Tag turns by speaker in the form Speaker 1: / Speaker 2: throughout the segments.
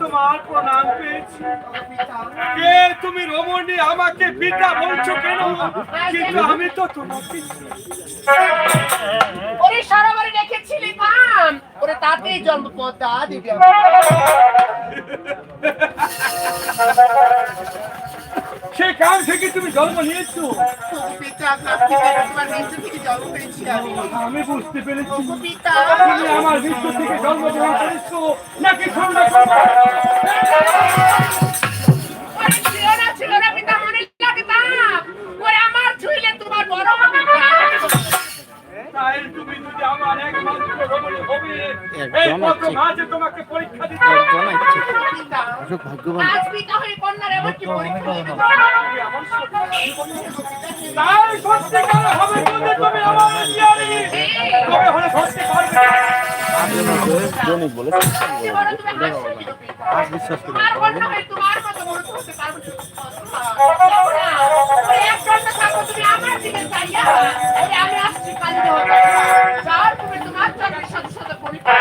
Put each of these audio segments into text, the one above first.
Speaker 1: তোমার
Speaker 2: প্রণাম পেয়েছি। কে তুমি রমণী আমাকে পিতা বলছো কেন? কিন্তু আমি তো তোমাকে
Speaker 3: সারা বাড়ি রেখেছিলি ওরে তাতেই জন্ম পদ্মা দিবি
Speaker 2: থেকে তুমি জন্ম নিয়েছো?
Speaker 3: জন্ম আমি।
Speaker 2: বুঝতে পেরেছি। তুমি আমার মৃত্যু থেকে জন্মগ্রহণ করেছ। নাকি ঠান্ডা করব
Speaker 3: ওরে ছিল না ছিল না পিতা মনে লাগতাম ওরে আমার ছুঁইলে তোমার বড় হবে।
Speaker 4: বিশ্বাস করি
Speaker 3: হয়ে আমার দিকে চাইয়া। আমি দেবতা। যার তুমি তোমার জন্মের সাথে সাথে পরীক্ষা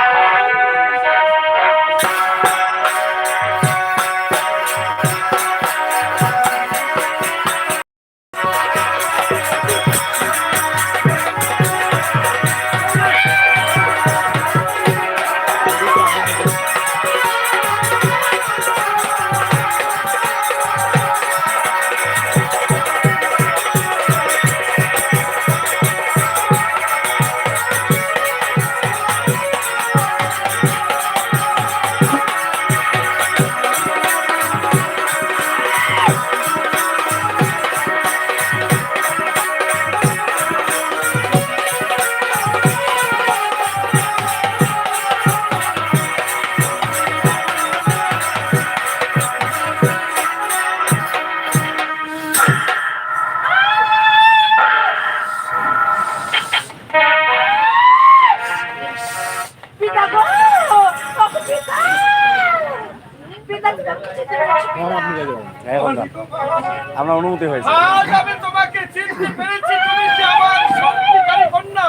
Speaker 4: আমরা অনুমতি হয়েছে।
Speaker 2: আজ আমি তোমাকে চিনতে পেরেছি তুমি যে আমার সত্যিকারী কন্যা।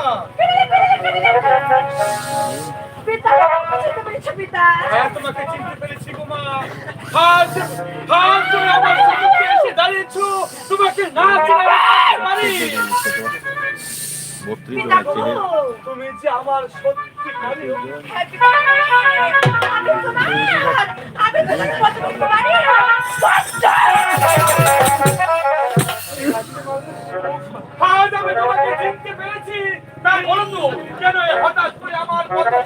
Speaker 5: পিতা চিনতে পেরেছ পিতা
Speaker 2: হ্যাঁ তোমাকে চিনতে পেরেছি গোমা আজ আজ তুমি আমার এসে দাঁড়িয়েছো। তোমাকে না চিনে রাখতে পারি। তুমি যে আমার সত্যিকারী পেরেছি। তাই বলো কেন হঠাৎ করে আমার কথা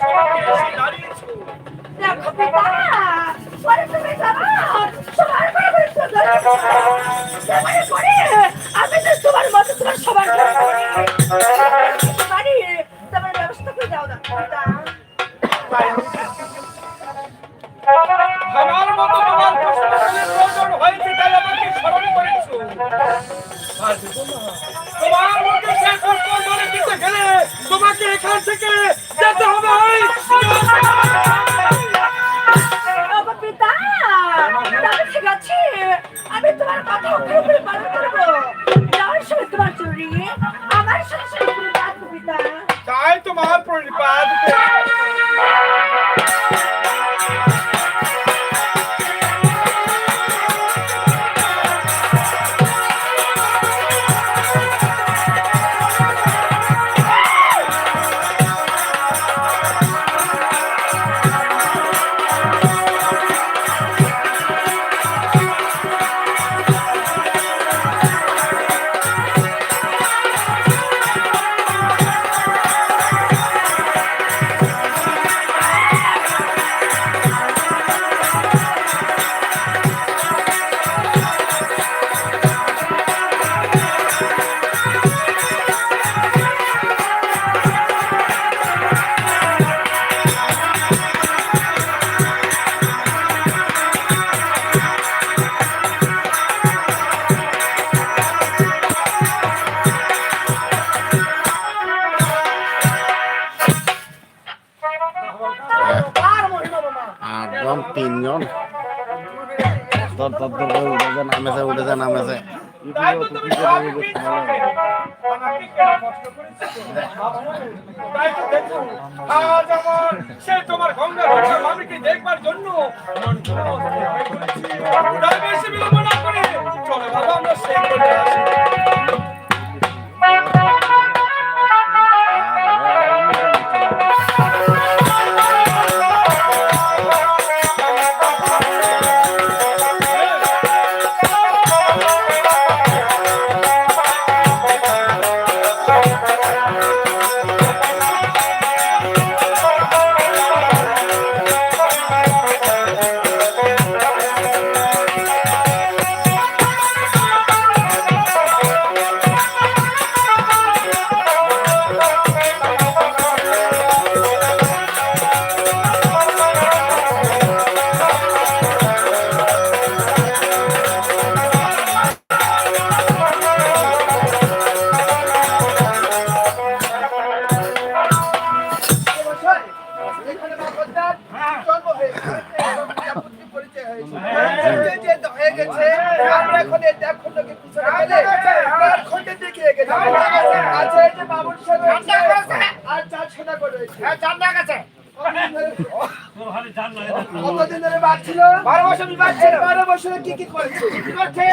Speaker 6: সে তোমার গঙ্গা আমি কি দেখবার জন্য।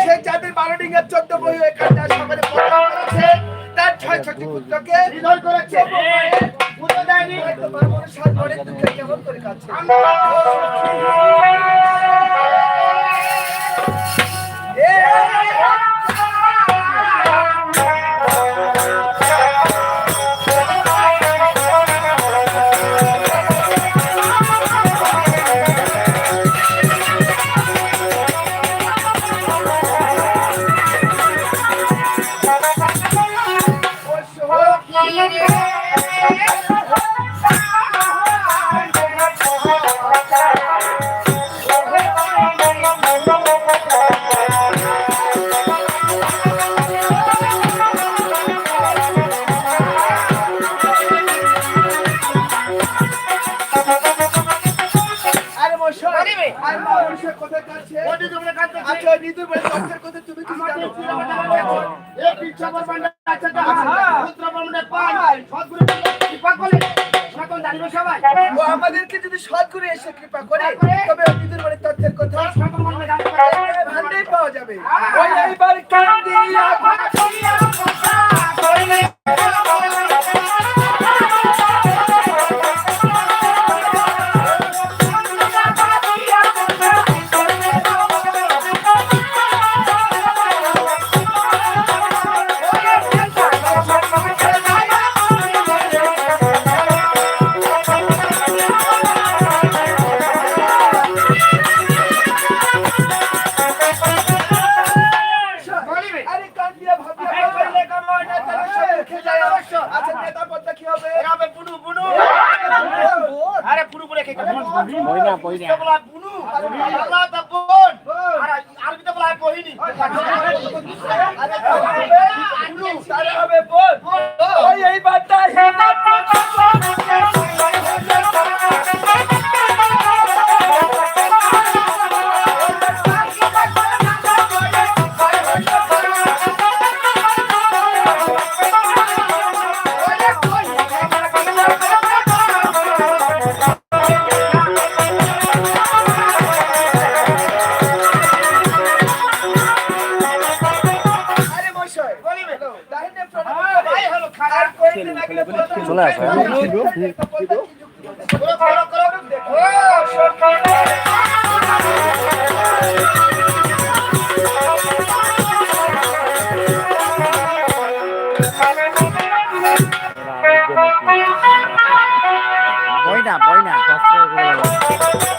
Speaker 6: সেই
Speaker 2: চাঁদের বারো এর চোদ্দ বই এখানটা সকালে প্রচার করেছে। তার ছয় ছটি পুত্রকে হৃদয় করেছে। কেমন করে
Speaker 4: কাছে Obrigado.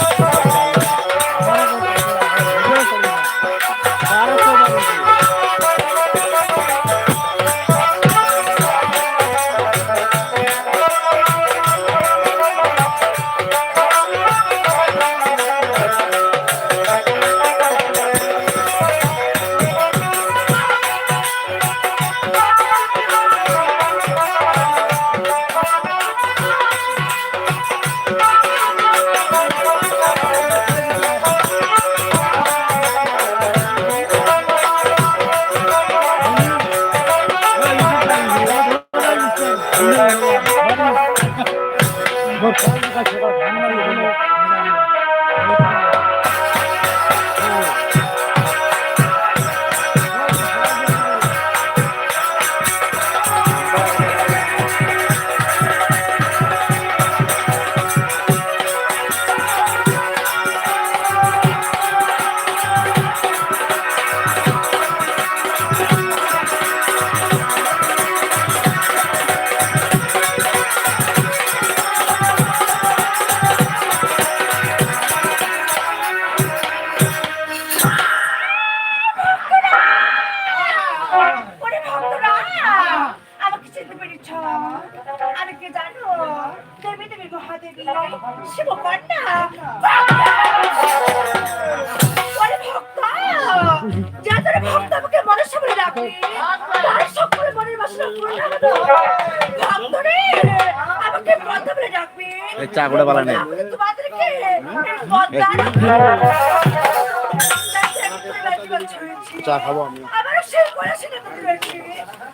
Speaker 4: 뭐,
Speaker 7: 제가
Speaker 5: 제가 반말로 আমি কে জানো? দেবী দেবী মহাদেবী শিবকন্যা। ওরে ভক্ত! যাদের ভক্ত আমাকে মনসা বলে ডাকবে তার সকল মনের বাসনা পূরণ হবে ভক্তরে আমাকে পদ্মা বলে ডাকবে
Speaker 7: চা করে পালা নেই
Speaker 5: তোমাদেরকে
Speaker 7: চা খাব আমি।
Speaker 5: বয়সে নেতা রয়েছে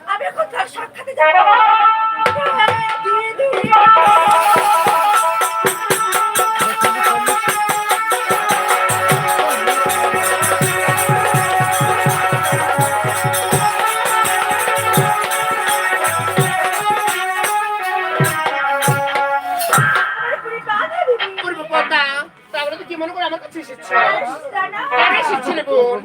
Speaker 5: আমি এখন তার সাক্ষাতে হ্যাঁ, ধীরে ধীরে
Speaker 3: করব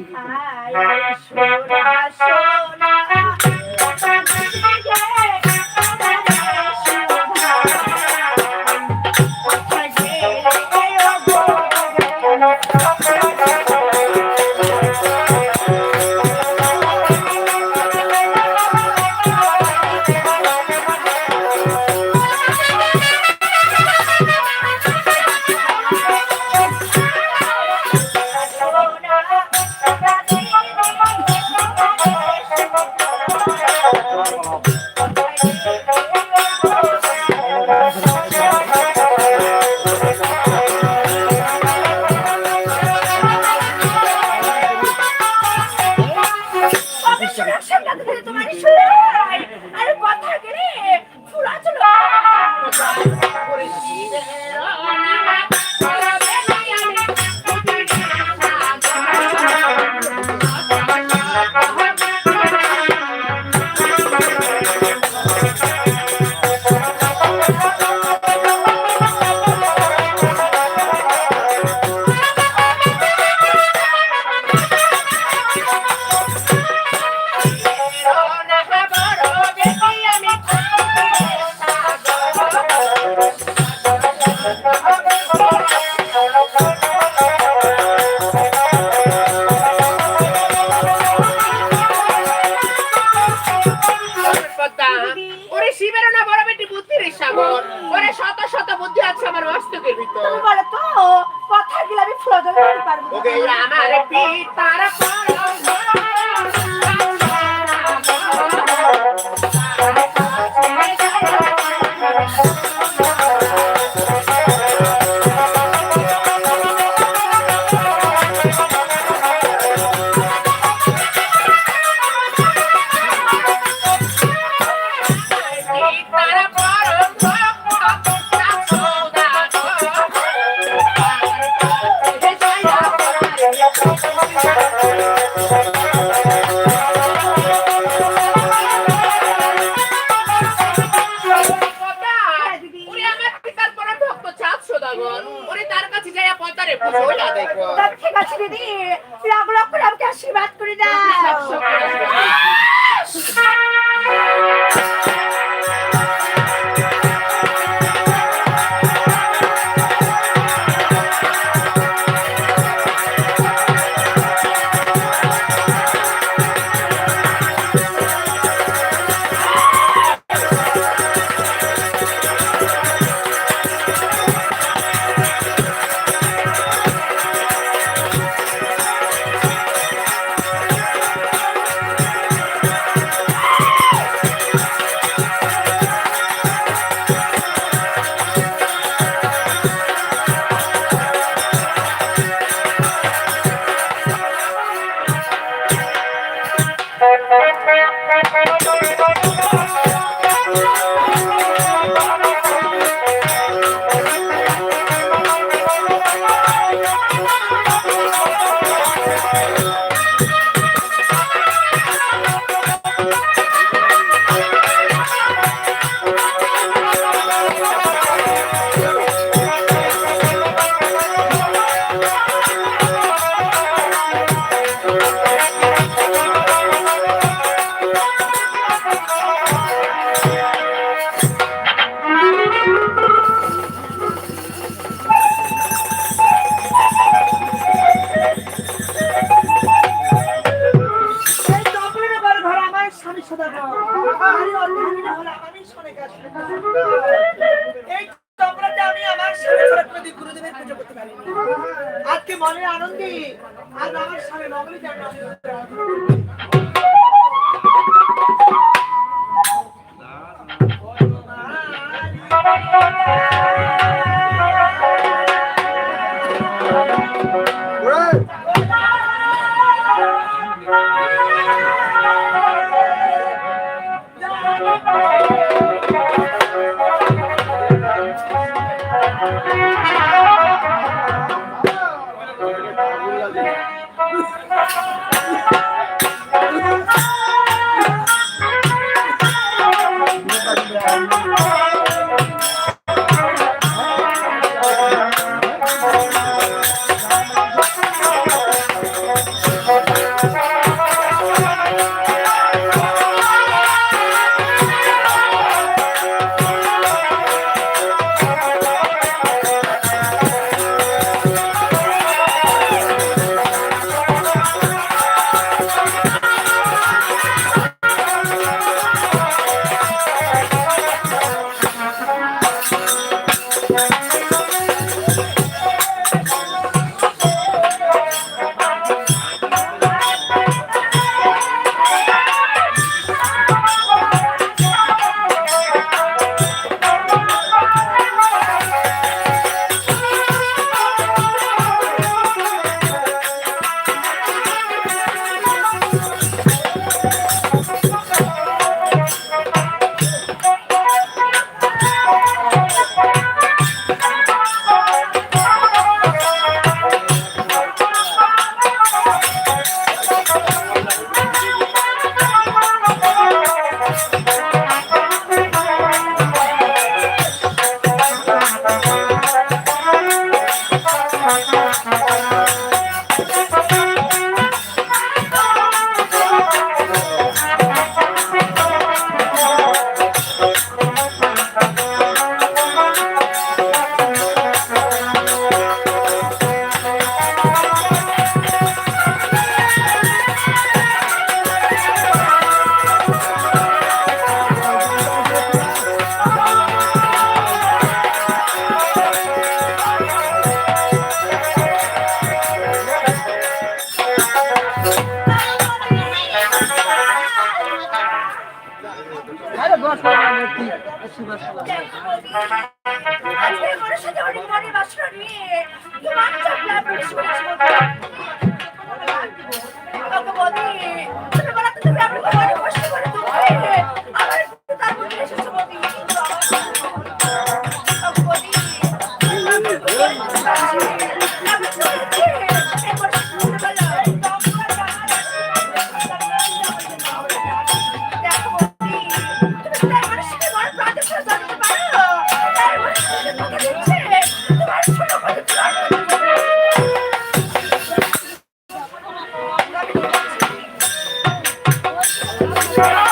Speaker 5: Thank you.
Speaker 2: এই চক্রতে আমি আমার স্বামী সরস্বতী গুরুদেবের পুজো করতে পারি আজকে মনে আনন্দে আর আমার স্বামী মঙ্গলে Thank
Speaker 5: you. আজকে মানুষের অনেক অনেক বাসন নিয়ে তোমার চাপ লাভ করেছি
Speaker 2: Yeah.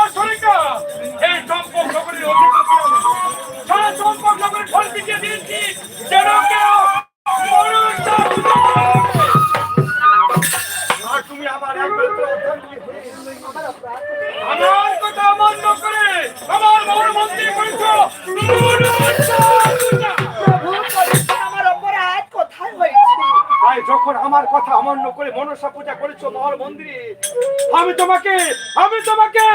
Speaker 2: যখন আমার কথা অমান্য করে মনসা পূজা করেছ মহল মন্দিরে, আমি তোমাকে আমি তোমাকে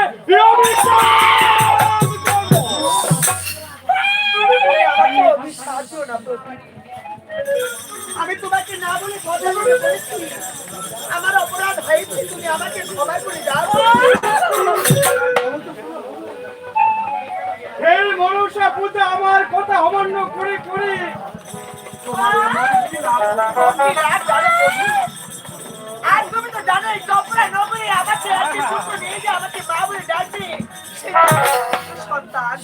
Speaker 5: আমি তোমাকে না বলে আমার অপরাধ হয়েছে, তুমি আমাকে সবাই করে যাও
Speaker 2: এই মনসা পূজা আমার কথা অমান্য করে করে।
Speaker 5: আর তুমি তো জানোই কপড়া নগরে আমাকে আজকে সন্তান।